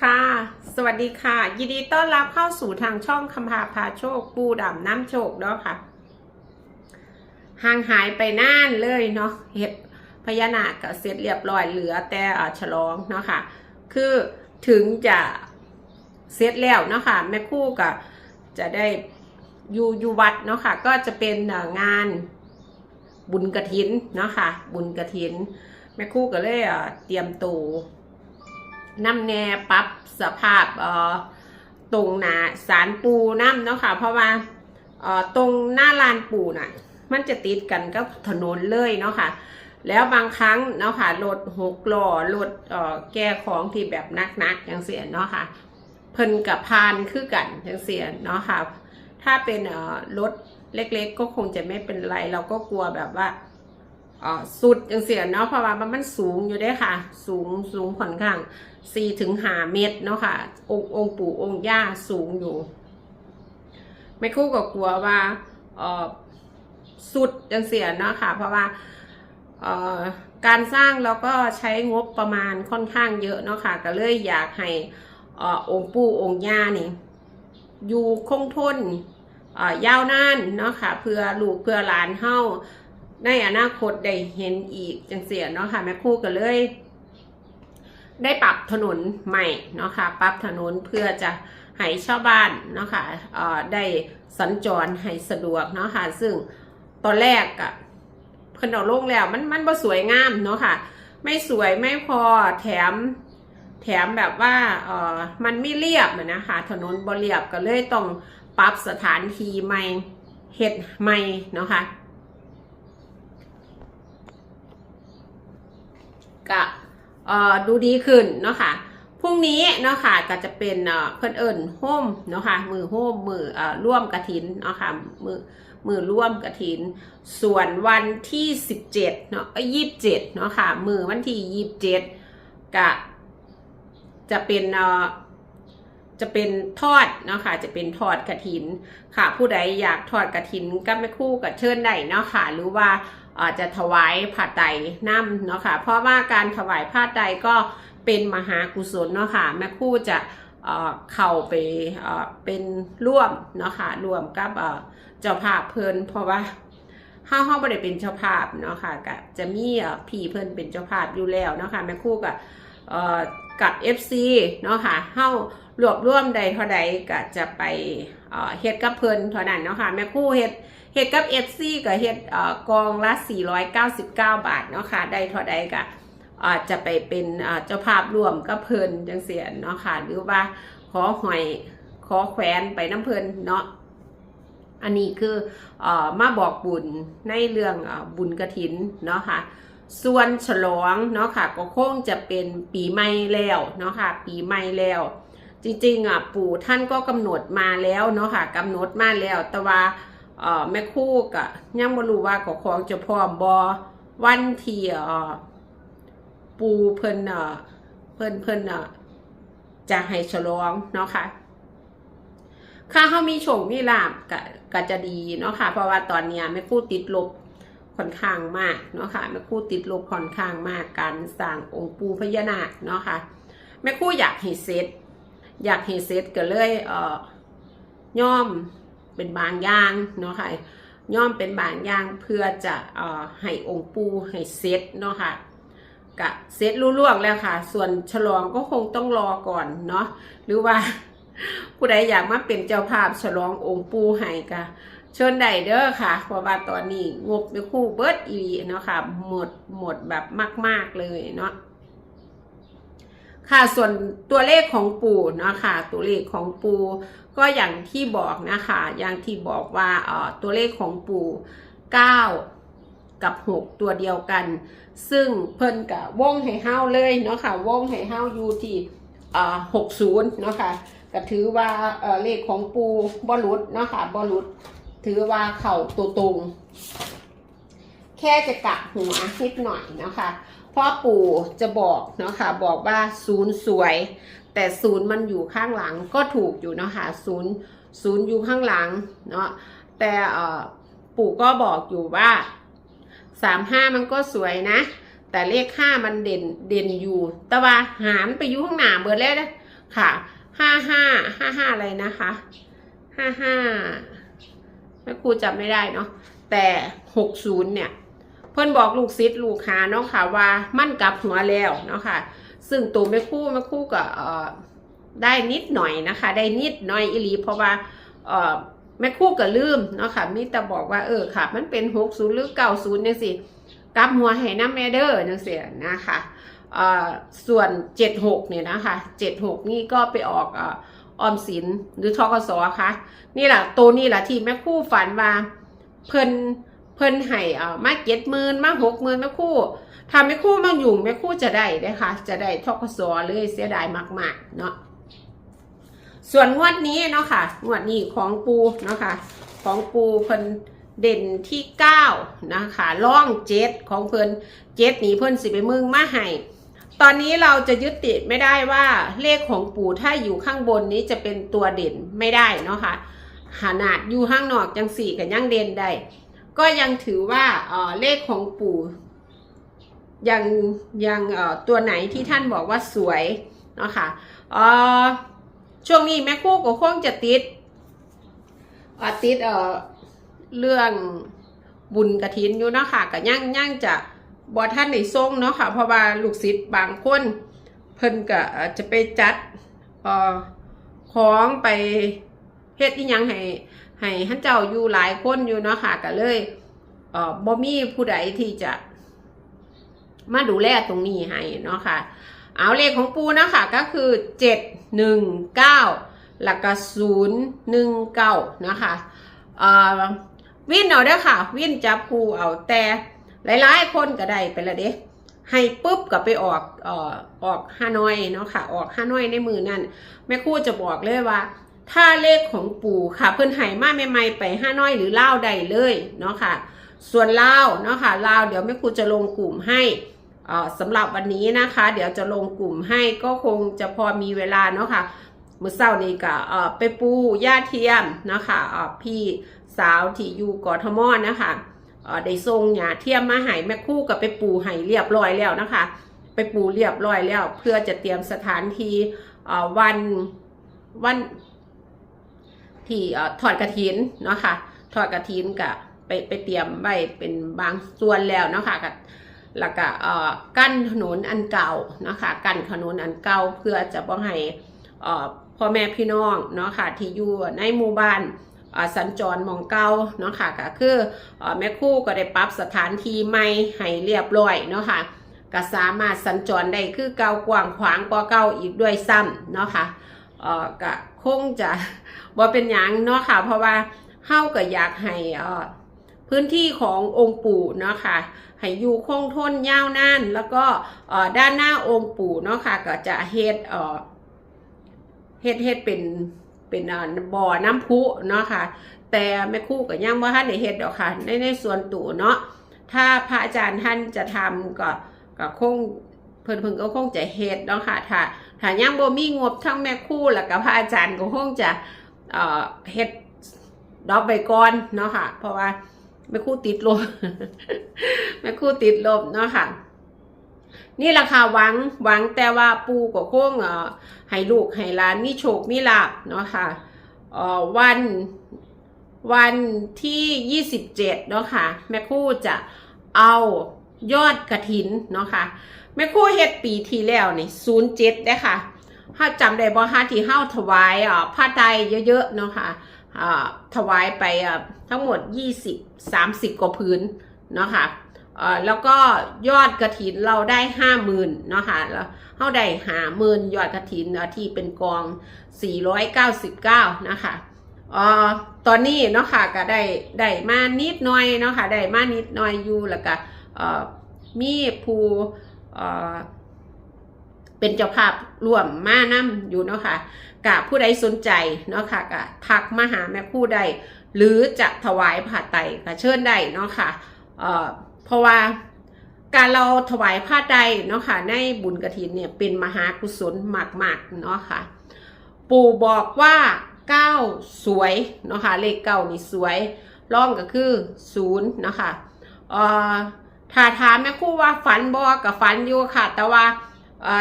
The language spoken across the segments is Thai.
ค่ะ สวัสดีค่ะ ยินดีต้อนรับเข้าสู่ทางช่องคำพาพาโชค ปูดำน้ำโชคเนาะค่ะ ห่างหายไปนานเลยเนาะเห็ดพญานาคก็เสร็จเรียบร้อยเหลือแต่ฉลองเนาะค่ะ คือถึงจะเสร็จแล้วเนาะค่ะ แม่คู่ก็จะได้อยู่อยู่วัดเนาะค่ะ ก็จะเป็นงานบุญกระถินเนาะค่ะ บุญกระถิน แม่คู่ก็เลยอ่าเตรียมตัวนำแนปรับสภาพเอ่อตรงหนาสารปูน้ำเนาะค่ะ เพราะว่าเอ่อตรงหน้าลานปูน่ะ มันจะติดกันกับถนนเลยเนาะค่ะ แล้วบางครั้งเนาะค่ะรถหกล้อรถเอ่อแก้ของที่แบบนักๆอย่างเสียเนาะค่ะ เพิ่นกับพานคือกันอย่างเสียเนาะค่ะ ถ้าเป็นเอ่อรถเล็กๆ ก็คงจะไม่เป็นไร เราก็กลัวแบบว่า สุดย่างเสียเนาะเพราะว่ามันสูงอยู่เด้ค่ะ สูงสูงค่อนข้างสี่ถึงห้าเมตรเนาะค่ะ องค์องค์ปู่องค์ย่าสูงอยู่ไม่คู่ก็กลัวว่าสุดจังเสียเนาะค่ะ เพราะว่าการสร้างเราก็ใช้งบประมาณค่อนข้างเยอะเนาะค่ะ ก็เลยอยากให้อองค์ปู่องค์ย่านี่ อยู่คงทนยาวนานเนาะค่ะ เพื่อลูกเพื่อหลานเฮ้า ในอนาคตได้เห็นอีกจังเสียเนาะค่ะแม่คู่ก็เลย ได้ปรับถนนใหม่เนาะค่ะปรับถนนเพื่อจะให้ชาวบ้านเนาะค่ะเอ่อได้สัญจรให้สะดวกเนาะค่ะซึ่งตอนแรกอะเพิ่นเอาลงแล้วมันมันบ่สวยงามเนาะค่ะ ไม่สวยไม่พอแถมแถมแบบว่าเออมันไม่เรียบนะคะถนนบ่เรียบก็เลยต้องปรับสถานที่ใหม่เฮ็ดใหม่เนาะค่ะ กะดูดีขึ้นเนาะค่ะพรุ่งนี้เนาะค่ะก็จะเป็นเอ่อเพิ่นเอิญโฮมเนาะค่ะมือโฮมมือร่วมกระถินเนาะค่ะมือมือร่วมกระถิน ส่วนวันที่ 17เนาะยี่สิบเจ็ดเนาะค่ะมือวันที่ยี่สิบเจ็ดกะจะเป็นเอ่อจะเป็นทอดเนาะค่ะจะเป็นทอดกระถินค่ะ ผู้ใดอยากทอดกระถินก็ไม่คู่กับเชิญได้เนาะค่ะหรือว่า อ่อจะถวายผ้าไตรน้ำเนาะค่ะเพราะว่าการถวายผ้าไตรก็เป็นมหากุศลเนาะค่ะแม่คู่จะเข้าไปเป็นร่วมเนาะค่ะร่วมกับเจ้าภาพเพลินเพราะว่าเฮาเฮาบ่ได้เป็นเจ้าภาพเนาะค่ะก็จะมีพี่เพิ่นเป็นเจ้าภาพอยู่แล้วเนาะค่ะแม่คู่ก็เอ่อกับ FC เนาะค่ะเฮารวบรวมใดเท่าใดก็จะไปเฮ็ดกับเพลินเท่านั้นเนาะค่ะแม่คู่เฮ็ด เฮ็ดกับ FC ก็เฮ็ดเอ่อกองละ 499 บาทเนาะค่ะ ได้เท่าใดก็อ่อจะไปเป็นเจ้าภาพร่วมกับเพลินจังเสียเนาะค่ะ หรือว่าขอหอยขอแขวนไปน้ำเพลินเนาะอันนี้คืออมาบอกบุญในเรื่องเอ่อบุญกระถินเนาะค่ะ ส่วนฉลองเนาะค่ะ ก็คงจะเป็นปีใหม่แล้วเนาะค่ะ ปีใหม่แล้ว จริงๆอะปู่ท่านก็กำหนดมาแล้วเนาะค่ะกำหนดมาแล้วแต่ว่า เอ่อแม่คู่กะยังไม่รู้ว่าก็ของจะพร้อมบอวันที่เอ่อปูเพิ่นเอ่อเพิ่นเพิ่นเอ่อจะให้ฉลองเนาะค่ะค่าเขามีโชคมีลาบกก็จะดีเนาะค่ะ เพราะว่าตอนนี้แม่คู่ติดลบค่อนข้างมากเนาะค่ะแม่คู่ติดลบค่อนข้างมากการสร้างองค์ปูพญานาคเนาะค่ะแม่คู่อยากให้เสร็จอยากให้เสร็จก็เลยเอ่อย่อม เป็นบางอย่างเนาะค่ะย่อมเป็นบางอย่างเพื่อจะเอ่อให้องค์ปูให้เสร็จเนาะค่ะกะเสร็จรู้ล่วงแล้วค่ะ ส่วนฉลองก็คงต้องรอก่อนเนาะหรือว่าผู้ใดอยากมาเป็นเจ้าภาพฉลององค์ปูให้กะเชิญได้เด้อค่ะเพราะว่าตอนนี้งบในคู่เบิร์ดอีเนาะค่ะหมดหมดแบบมาก ๆเลยเนาะค่ะส่วนตัวเลขของปู่เนาะค่ะ ตัวเลขของปู่ ก็อย่างที่บอกนะคะ อย่างที่บอกว่าตัวเลขของปู่9กับ 6 ตัวเดียวกัน ซึ่งเพิ่นกับวงให้เฮาเลยเนาะค่ะวงให้เฮาอยู่ที่60เนาะค่ะก็ถือว่าเเลขของปูบอลุดเนาะค่ะบอลุดถือว่าเข่าตัวตรงแค่จะกลับหัวนิดหน่อยเนาะคะเพราะปู่จะบอกเนาะค่ะบอกว่าศูนย์สวย แต่ศูนย์มันอยู่ข้างหลังก็ถูกอยู่เนาะค่ะศูนย์ศูนย์อยู่ข้างหลังเนาะแต่ปู่ก็บอกอยู่ว่าสามห้ามันก็สวยนะ แต่เลขห้ามันเด่นเด่นอยู่ แต่ว่าหารไปอยู่ข้างหน้าเบิดแล้วค่ะห้าห้าห้าห้าอะไรนะคะห้าห้าแม่ครูจำไม่ได้เนาะแต่หกศูนย์เนี่ย เพื่อนบอกลูกศิษย์ลูกหาเนาะค่ะว่ามั่นกลับหัวแล้วเนาะค่ะ ซึ่งตัวแม่คู่แม่คู่ก็ได้นิดหน่อยนะคะ ได้นิดหน่อยอิลีเพราะว่าแม่คู่ก็ลืมเนาะค่ะมิแต่บอกว่าเออค่ะ มันเป็นหกศูนย์หรือเก้าศูนย์จังสิกลับหัวให้น้ำแม่เด้อจังสินะคะส่วนเจ็ดหกเนี่ยนะคะเจ็ดหกนี่ก็ไปออกอออมสินหรือทกสค่ะ นี่แหละตัวนี่แหละที่แม่คู่ฝันว่าเพิ่นเพิ่นให้เอ่อมาเจ็ดหมื่นมาหกหมื่นแม่คู่ ถ้าไม่คู่มายุ่งไม่คู่จะได้นะคะจะได้ทกศเลยเสียดายมาก ๆ เนาะส่วนงวดนี้เนาะค่ะงวดนี้ของปูเนาะค่ะของปูเพิ่นเด่นที่เก้านะคะล่องเจ็ดของเพิ่นเจ็ดนี่เพิ่นสิไปมึงมาให้ตอนนี้เราจะยึดติดไม่ได้ว่าเลขของปู่ถ้าอยู่ข้างบนนี้จะเป็นตัวเด่นไม่ได้เนาะค่ะขนาดอยู่ข้างนอกจังสี่กับยังเด่นได้ก็ยังถือว่าเออเลขของปู่ ยังยังเอ่อตัวไหนที่ท่านบอกว่าสวยเนาะค่ะเอ่อช่วงนี้แม่คู่ก็คงจะติดติดเรื่องบุญกระถินอยู่เนาะค่ะก็ย่างย่างจะบอท่านในทรงเนาะค่ะเพราะว่าลูกศิษย์บางคนเพิ่นก็จะไปจัดอของไปเฮ็ดอีหยังให้ให้ท่านเจ้าอยู่หลายคนอยู่เนาะค่ะก็เลยเอ่อบ่มีผู้ใดที่จะ มาดูแลตรงนี้ให้เนาะค่ะ เอาเลขของปูนะคะก็คือเจ็ดหนึ่งเก้าแล้วก็ศูนย์หนึ่งเก้านะคะเอ่อวินเอาเด้อค่ะ วินจับปูเอาแต่หลายๆคนก็ได้ไปละเด้ให้ปุ๊บก็ไปออกเอ่อออกฮานอยเนาะค่ะ ออกฮานอยในมือนั่นแม่ครู่จะบอกเลยว่า ถ้าเลขของปู่ค่ะ เพิ่นให้มาใหม่ๆไปฮานอยหรือเล่าใดเลยเนาะค่ะ ส่วนเล่าเนาะค่ะเล่าเดี๋ยวแม่ครูจะลงกลุ่มให้ สำหรับวันนี้นะคะ เดี๋ยวจะลงกลุ่มให้ก็คงจะพอมีเวลาเนาะค่ะมือเช้านี้ก็ไปปูย่าเทียมนะคะพี่สาวที่อยู่กอทมนะคะได้ส่งหญ้าเทียมมาให้แม่คู่กับไปปูให้เรียบร้อยแล้วนะคะ ไปปูเรียบร้อยแล้ว เพื่อจะเตรียมสถานที่วันวันที่ถอดกระถินเนาะค่ะถอดกระถินกับไปไปเตรียมไว้เป็นบางส่วนแล้วเนาะค่ะกับ แล้วก็กั้นถนนอันเก่านะคะกั้นถนนอันเก่าเพื่อจะบ่ให้พ่อแม่พี่น้องเนาะค่ะที่อยู่ในหมู่บ้านสัญจรมองเก่าเนาะค่ะก็คืออแม่คู่ก็ได้ปรับสถานที่ใหม่ให้เรียบร้อยเนาะค่ะก็สามารถสัญจรได้คือเก่ากว้างขวางกว่าเก่าอีกด้วยซ้ำเนาะค่ะเอ่อก็คงจะบ่เป็นหยังเนาะค่ะเพราะว่าเฮาก็อยากให้อ่อ พื้นที่ขององค์ปู่เนาะค่ะให้อยู่คงทนยาวนานแล้วก็ด้านหน้าองค์ปู่เนาะค่ะก็จะเฮ็ดเฮ็ดเฮ็ดเป็นเป็นบ่อน้ำพุเนาะค่ะแต่แม่คู่ก็ยังบ่ทันได้เฮ็ดดอกค่ะในในส่วนตู่เนาะถ้าพระอาจารย์ท่านจะทำก็ก็คงเพิ่นเพิ่นก็คงจะเฮ็ดเนาะค่ะถ้าถ้ายังบ่มีงบทั้งแม่คู่แล้วก็พระอาจารย์ก็คงจะเฮ็ดดอกใบก่อนเนาะค่ะ เพราะว่า แม่คู่ติดลมแม่คู่ติดลมเนาะค่ะ นี่แหละค่ะหวังหวังแต่ว่าปูก็คงเอ่อให้ลูกให้หลานมีโชคมีลาบเนาะค่ะเอ่อวันวันที่ยี่สิบเจ็ดเนาะค่ะ แม่คู่จะเอายอดกระถินเนาะค่ะแม่คู่เฮ็ดปีที่แล้วนี่ศูนย์เจ็ดได้ค่ะถ้าจำได้บ่ฮะที่เฮ้าถวายอ่าผ้าไตรเยอะๆเนาะค่ะอ่า ถวายไปทั้งหมด 20 30 กว่าพื้นเนาะค่ะเอ่อแล้วก็ยอดกระถินเราได้ห้าหมื่นเนาะค่ะแล้วเขาได้หาหมื่นยอดกระถินที่เป็นกอง 499 นะคะเอ่อตอนนี้เนาะค่ะก็ได้ได้มานิดหน่อยเนาะค่ะได้มานิดหน่อยอยู่แล้วก็มีผู้ เป็นเจ้าภาพร่วมมานํอยู่เนาะค่ะกับผู้ใดสนใจเนาะค่ะก็ทักมาหาแม่ครู่ได้หรือจะถวายผ่าไตรก็เชิญได้เนาะค่ะเอ่อเพราะว่าการเราถวายผ้าใดเนาะค่ะในบุญกระถินเนี่ยเป็นมหากุศลมากๆเนาะค่ะปู่บอกว่าเก้าสวยเนาะค่ะเลขเก้านี่สวยร่องก็คือศูนย์เนาะค่ะเอ่อถ้าถามแม่คู่ว่าฝันบ่กับฝันอยู่ค่ะ แต่ว่า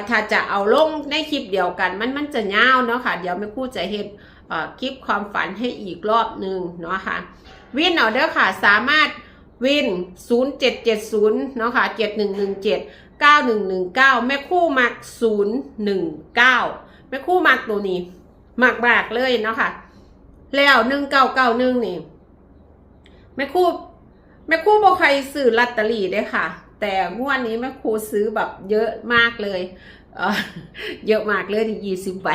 ถ้าจะเอาลงในคลิปเดียวกัน มันมันจะยาวเนาะค่ะ เดี๋ยวแม่คู่จะเฮ็ดเอ่อคลิปความฝันให้อีกรอบหนึ่งเนาะค่ะ วินเอาเด้อค่ะ สามารถวิน 0770 เนาะค่ะ 7117 9119 แม่คู่มัก 019 แม่คู่มักตัวนี้ มักบากเลยเนาะค่ะ แล้ว1991 นี่ แม่คู่แม่คู่บอกใครซื้อลอตเตอรี่ได้ค่ะ แต่งวดนี้แม่ครูซื้อแบบเยอะมากเลยเเยอะมากเลยยี่สิบใบ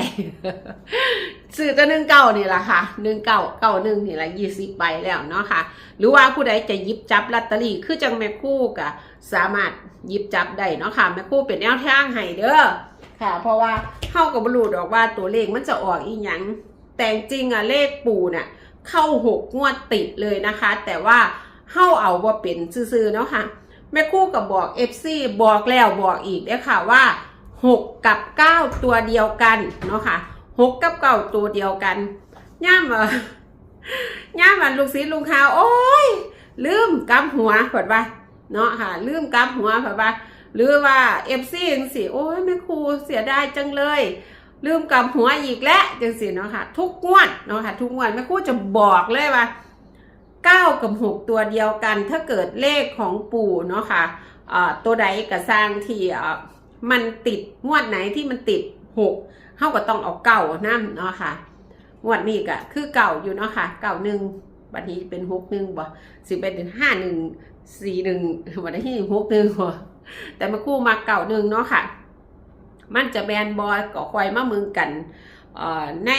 ซื้อแตัวหนึ่งเก้านี่แหละค่ะหนึ่งเก้าเก้าหนึ่งนี่แหละยี่สิบใบแล้วเนาะค่ะ หรือว่าผู้ใดจะยิบจับลอตเตอรี่คือจังแม่คู่กะสามารถยิบจับได้เนาะค่ะแม่คู่เป็นแนวทางให้เด้อค่ะ เพราะว่าเข้ากับบรูดออกว่าตัวเลขมันจะออกอีหยังแต่จริงอะเลขปู่น่ะเข้าหกงวดติดเลยนะคะ แต่ว่าเข้าเอาว่าเป็นซื่อๆเนาะค่ะ แม่คู่กับบอก FC บอกแล้วบอกอีกเด้ค่ะว่า 6 กับ 9 ตัวเดียวกันเนาะค่ะ6กับ9ตัวเดียวกันย่ามเออย่ามันลูกศิษย์ลุงขาวโอ้ย ลืมกำหัวเผิดว่าเนาะค่ะ ลืมกำหัวเผิดว่าหรือว่า FC จังสิโอ้ยแม่ครูเสียดายจังเลย ลืมกำหัวอีกแล้วจังสิเนาะค่ะ ทุกงวดเนาะค่ะ ทุกงวดแม่ครูจะบอกเลยว่า 9 กับ 6 ตัวเดียวกัน ถ้าเกิดเลขของปู่เนาะค่ะเอ่อตัวใดก็สร้างที่มันติดงวดไหนที่มันติด 6เฮาก็ต้องเอาเก่านํเนาะค่ะงวดนี้ก็คือเก่าอยู่เนาะค่ะเก่าหนึ่งวันนี้เป็นหกหนึ่งบ่สิเป็นห้าหนึ่งสี่หนึ่งวันนี้หกหนึ่งบ่แต่มาคู่มาเก่าหนึ่งเนาะค่ะ มันจะแบนบอยก็คอยมามึงกันเอ่อใน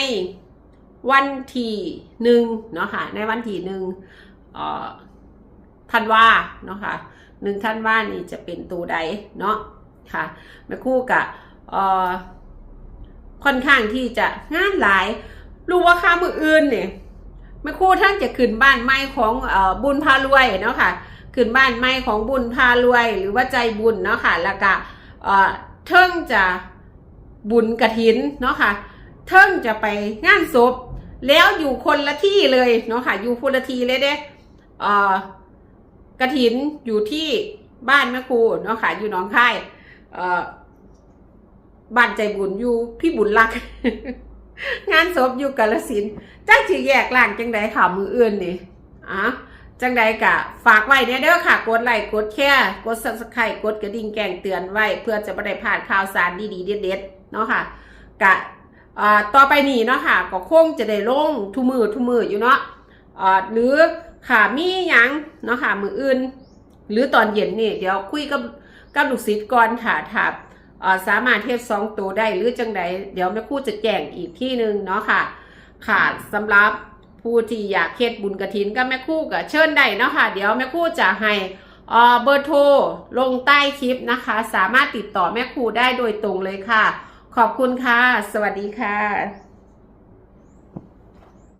วันที่หนึ่งเนาะค่ะ ในวันที่หนึ่งเอ่อธันวาเนาะค่ะหนึ่งธันวานี่จะเป็นตัวใดเนาะค่ะแม่คู่กับเอ่อค่อนข้างที่จะงานหลาย รู้ว่าค่ามืออื่นเนี่ยแม่คู่ท่านจะขึ้นบ้านไม้ของเอ่อบุญพารวยเนาะค่ะขึ้นบ้านไม้ของบุญพารวย หรือว่าใจบุญเนาะค่ะแล้วก็เอ่อเทิงจะบุญกระถินเนาะค่ะเทิงจะไปงานศพ แล้วอยู่คนละที่เลยเนาะค่ะ อยู่คนละที่เลยเด้เอ่อกระถินอยู่ที่บ้านแม่ครูเนาะค่ะ อยู่หนองคายเอ่อบ้านใจบุญอยู่พี่บุญรัก งานศพอยู่กาลสินธุ์จังสิแยกล่างจังใดข่าวมืออื่นนี่อะจังใดกะ ฝากไว้เนี่ยเด้อค่ะ กดไลค์กดแชร์กด subscribe กดกระดิ่งแจ้งเตือนไว้ เพื่อจะไม่ได้พลาดข่าวสารดีๆเด็ดๆเนาะค่ะกะ ต่อไปนี้เนาะค่ะก็คงจะได้ลงทุมือทุมืออยู่เนาะหรือค่ะมีหยังเนาะค่ะมืออื่น หรือตอนเย็นนี่เดี๋ยวคุยกับกับลูกศิษย์ก่อนค่ะถามเอ่อสามารถเทศสองตัวได้หรือจังใดเดี๋ยวแม่ครู่จะแจ้งอีกที่หนึ่งเนาะค่ะ ค่ะสำหรับผู้ที่อยากเฮ็ดบุญกระถินกับแม่ครู่ก็เชิญได้เนาะค่ะ เดี๋ยวแม่ครู่จะให้เบอร์โทรลงใต้คลิปนะคะ สามารถติดต่อแม่ครู่ได้โดยตรงเลยค่ะ ขอบคุณค่ะ สวัสดีค่ะ